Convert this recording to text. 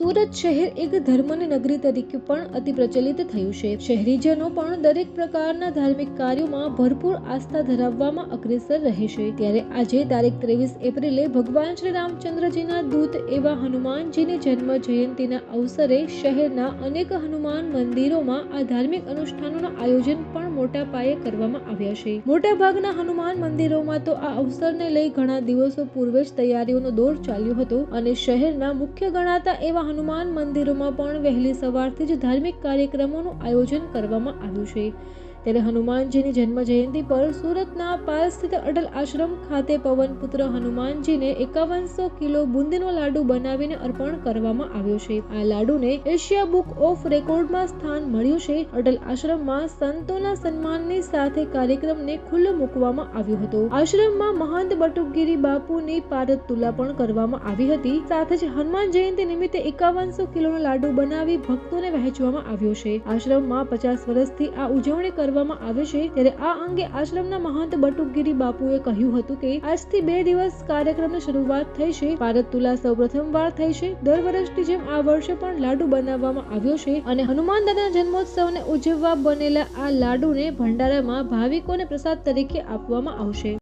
સુરત શહેર એક ધર્મની નગરી તરીકે પણ અતિ પ્રચલિત થયું છે. શહેરીજનો પણ દરેક પ્રકારના ધાર્મિક કાર્યોમાં ભરપૂર આસ્થા ધરાવવામાં અગ્રેસર રહે છે. ત્યારે આજે તારીખ ત્રેવીસ એપ્રિલે ભગવાન શ્રી રામચંદ્રજીના દૂત એવા હનુમાનજીની જન્મ જયંતિના અવસરે શહેરના અનેક હનુમાન મંદિરોમાં આ ધાર્મિક અનુષ્ઠાનોનું આયોજન પણ મોટા પાયે કરવામાં આવ્યા છે. મોટાભાગના હનુમાન મંદિરોમાં તો આ અવસરને લઈ ઘણા દિવસો પૂર્વે જ તૈયારીઓનો દોર ચાલ્યો હતો અને શહેરના મુખ્ય ગણાતા એવા હનુમાન મંદિરોમાં પણ વહેલી સવારથી જ ધાર્મિક કાર્યક્રમોનું આયોજન કરવામાં આવ્યું છે. ત્યારે હનુમાનજીની જન્મ જયંતિ પર સુરતના પાલ સ્થિત અટલ આશ્રમ ખાતે પવનપુત્ર હનુમાનજીને એકાવનસો કિલો બુંદીનો લાડુ બનાવીને અર્પણ કરવામાં આવ્યો છે. આ લાડુને એશિયા બુક ઓફ રેકોર્ડમાં સ્થાન મળ્યું છે. અટલ આશ્રમમાં સંતોના સન્માનની સાથે કાર્યક્રમને ખુલ્લો મૂકવામાં આવ્યો હતો. આશ્રમમાં મહંત બટુકગીરી બાપુની પારદ તુલા પણ કરવામાં આવી હતી. સાથે જ હનુમાન જયંતિ નિમિત્તે એકાવનસો કિલોનો લાડુ બનાવી ભક્તોને વહેંચવામાં આવ્યો છે. આશ્રમમાં પચાસ વર્ષથી આ ઉજવણી કરવામાં આવે છે, ત્યારે આ અંગે આશ્રમના મહંત બટુકગીરી બાપુએ કહ્યું હતું કે, આજથી બે દિવસ કાર્યક્રમની શરૂઆત થઈ છે. ભારત તુલા સૌ પ્રથમવાર થઈ છે. દર વર્ષની જેમ આ વર્ષે પણ લાડુ બનાવવામાં આવ્યો છે અને હનુમાન દાદાના જન્મોત્સવને ઉજવવા બનેલા આ લાડુને ભંડારામાં ભાવિકોને પ્રસાદ તરીકે આપવામાં આવશે.